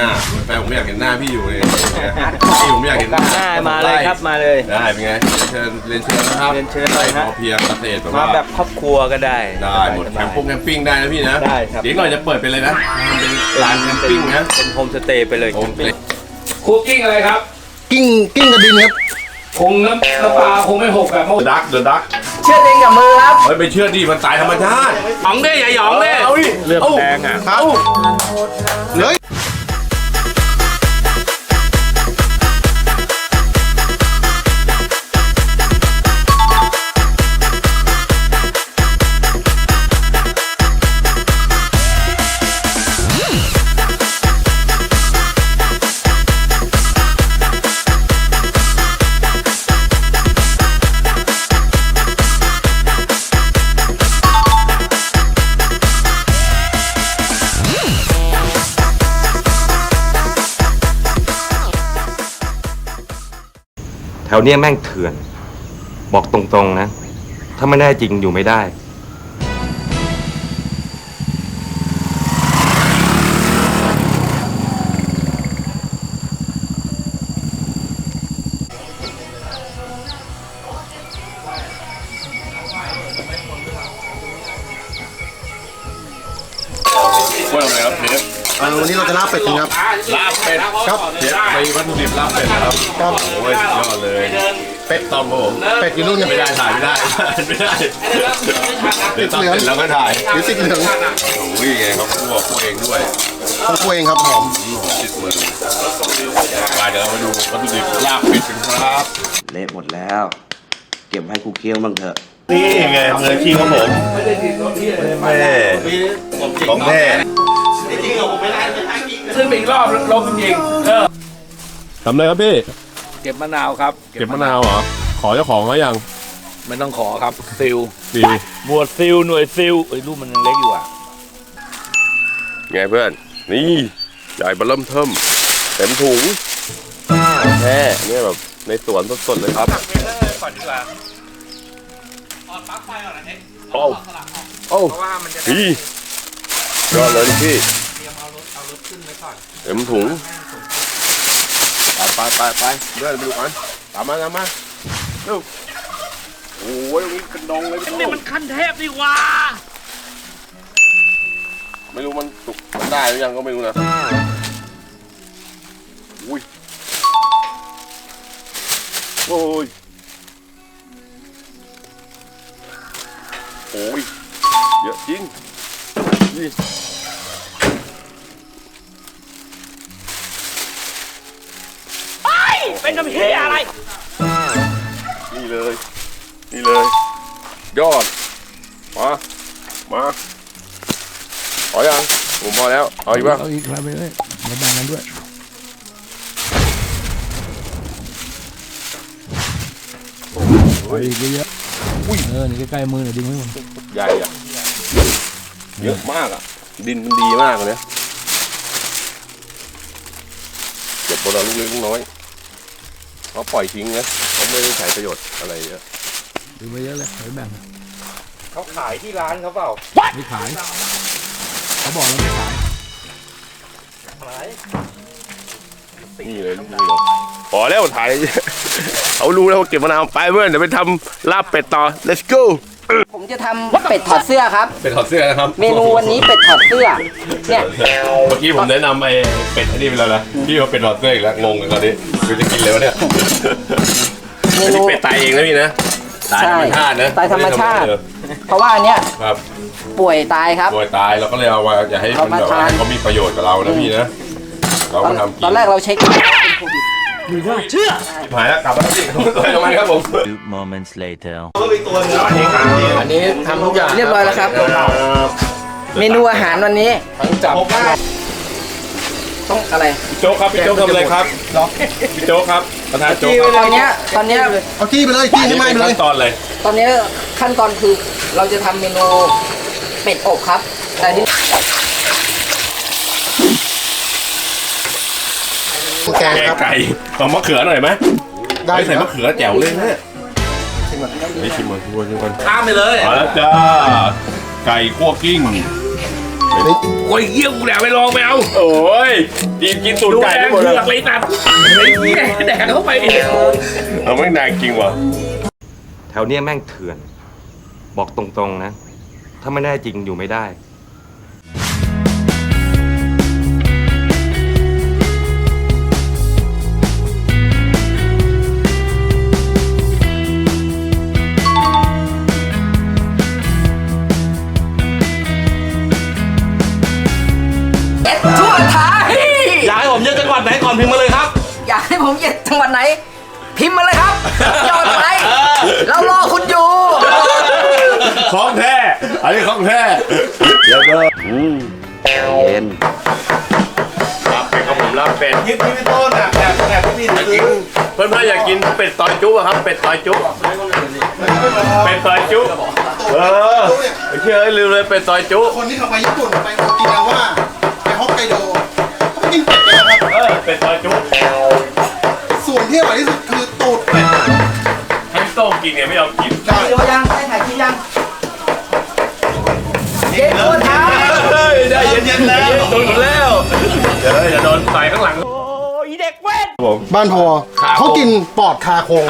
อ่าแฟนผมอยากเห็นหน้าพี่อยู่เลยพี่ผมอยากเห็นหน้าได้มาเลยครับมาเลย ได้เป็นไงเชิญเรียนเชิญนะครับเรียนเชิญเลยฮะ พอเพียงเกษตรแบบมาว่าแบบครอบครัวก็ได้ ได้หมดแคมป์ปุ้งแคมปิ้งได้นะพี่นะได้ครับ เดี๋ยวหน่อยจะเปิดเป็นเลยนะเป็นร้านแคมปิ้งนะเป็นโฮมสเตย์ไปเลยโอเคคุกกิ้งอะไรครับกิ้งกิ้งกระดินครับคงน้ำน้ำปลาคงไม่หกแบบเมื่อเดอะดักเดอะดักเชื่อเองกับมือครับเฮ้ยไปเชื่อดิมันตายธรรมชาติหยองเด้อย่าหยองเด้เอาดิเลือกแดงอะเอาเฮ้ย เนี้ยแม่งเถื่อน บอกตรงๆนะ ถ้าไม่แน่จริงอยู่ไม่ได้ ฟอ่าวันนี้เราจะลาบเป็ดกันครับ ลาบเป็ดครับเชฟไปวัตถุดิบลาบเป็ดนะครับครับ โอ้ยสุดยอดเลย เป็ดต้อมครับผมเป็ดกี่รุ่นเนี่ยไม่ได้ถ่ายไม่ได้ ไม่ได้เดี๋ยวต้อมเสร็จแล้วก็ถ่ายหรือติดเหลืองโอ้ยไงเขาคั่วคั่วเองด้วยของตัวเองครับหอมอืมติดมือไปเดี๋ยวเราไปดูวัตถุดิบลาบเป็ดกันครับ เละหมดแล้ว เก็บให้กูเคี้ยวบ้างเถอะ นี่ไงมืออาชีพของผมแม่ของแม่ซื้อไปอีก รอบลบจริงๆเออทำอะไรครับพี่ เก็บมะนาวครับเก็บมะนาวเหรอ ขอเจ้าของเขายังไม่ต้องขอครับซิลดีหมวดซิลหน่วยซิลเอ้ยรูปมันยังเล็กอยู่อะไงเพื่อน นี่ใหญ่เบอเริ่มเทิมเต็มถุงแท้เนี่ยแบบในสวนสดๆเลยครับก่อนดีกว่าโอ้โอ้พี่ยอดเลยพี่ เต็มถุงไปไปไปเดินไปดูกันตามมาตามมาเร็วโอ้ยตรงนี้กระดองเลยนี่มันขั้นเทพดีว่า ไม่รู้มันสุกมันได้หรือยังก็ไม่รู้นะอุ้ยโอ้ยโอ้ยเยอะจริง เป็นน้ำเฮียอะไร นี่เลย นี่เลย ยอด มา มาพอยังผมพอแล้ว เอาอีกบ้างเอาอีกครับไปเลยมาแบ่งกันด้วย เอาอีกเยอะๆเออ นี่ใกล้ๆมือหน่อยดึงไว้หมดใหญ่อะเยอะมากอะดินมันดีมากเลยนะเก็บคนละลูกเล็กลูกน้อย เขาปล่อยทิ้งนะเขาไม่ได้ใช้ประโยชน์อะไรเยอะดึงไปเยอะเลยไปแบ่งเขาขายที่ร้านเขาเปล่าไม่ขาย เขาบอกแล้วไม่ขายนี่เลยลูกนี้เลยพอแล้วถ่ายเขารู้แล้วว่าเก็บมะนาวไปเพื่อนเดี๋ยวไปทำลาบเป็ดต่อ let's go ผมจะทำเป็ดถอดเสื้อครับ เป็ดถอดเสื้อนะครับเมนูวันนี้เป็ดถอดเสื้อเนี่ยเมื่อกี้ผมแนะนำไอ้เป็ดอันนี้ไปแล้วนะพี่ว่าเป็ดถอดเสื้ออีกแล้วงงเลยตอนนี้คือจะกินเลยวะเนี่ยเมอันนูนี้เป็ดตายเองนะพี่นะตายธรรมชาตินะตายธรรมชาติไได้ทำเพราะว่าอันเนี้ยเออครับป่วยตายครับป่วยตายเราก็เลยเอามาอย่าให้มันแบบว่าเอามาทานให้เขามีประโยชน์กับเรานะพี่นะเราตอก็นทำกินตอนแรกเราเช็ค ว่าเป็นโควิดหายแล้วกลับมาแล้วพี่ไปทำไมครับผม Two moments later อันนี้ทำทุกอย่างเรียบร้อยแล้วครับ เมนูอาหารวันนี้ทั้งจับต้องอะไรพี่โจ๊กครับพี่โจ๊กทำอะไรครับพี่โจ๊กครับประธานโจ๊กครับตอนเนี้ยตอนเนี้ยเอาที่ไปเลยที่ให้ไหม้ไปเป็นเลขั้ยนตอนเลยตอนเนี้ยขั้นตอนคือเราจะทำเมนูเป็ดอบครับ แต่ที่ แกงแกงครับ ไก่เอามะเขือหน่อยไหมได้ไม่ใส่ครัมะบเขือแจ๋วเลยนะไม่ชิมก่อนชิมก่อนชิมก่อนข้ามไปเลยมาแล้วจ้าไก่คั่วกิ้งโอ้ยเยี่ยมกูแดกไปลองไม่เอาโอ้ยดีกินตูดดูไก่แดได้งหมดเผืเลยอกเลยตัดไอ้เหี้ยแดกเข้าไปอีกเอาไม่นานจริงว่ะแถวเนี้ยแม่งเถื่อน บอกตรงๆนะ ถ้าไม่ได้จริงอยู่ไม่ได้ ผมเย็ดจังหวัดไหน พิมพ์มาเลยครับยอดไลค์เรารอคุณอยู่ ของแท้ อันนี้ของแท้เดี๋ยวเด้ออืมเย็นรับเป็ดกับผมรับเป็ดยิบพี่ต้นอะแอบแอบพี่อยากกินเพื่อนๆอยากกินเป็ดซอยจุ๊อะครับ เป็ดซอยจุ๊เป็ดซอยจุ๊เออไม่เชื่อให้ลืมเลยเป็ดซอยจุ๊คนที่เขาไปญี่ปุ่นไปโอกินาว่าไปฮอกไกโดเขากินเป็ดกันนะครับเออเป็ดซอยจุ๊ ส่วนที่อร่อยที่สุดคือตูดเป็ดให้พี่โต้งกินเนี่ยไม่ยอมกินได้วิดีโอยังได้ถ่ายคลิปยังเย็ดทั่วไทยเฮ้ยได้เย็นๆแล้วโดนแล้ว เดี๋ยวจะโดนใส่ข้างหลัง บ้านพอเขากินปอดคาโคง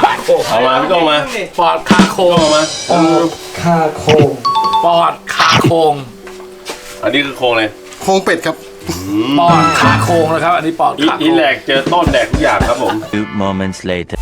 เอามาพี่โต้งมาปอดคาโคงเอามาปอดคาโคงอันนี้คือโครงเลย โคงเป็ดครับ ปอดคาโคงนะครับ อันนี้ปอดอีคาโคอีงแหลกเจอต้นแดกทุกอย่างครับผม Two moments later.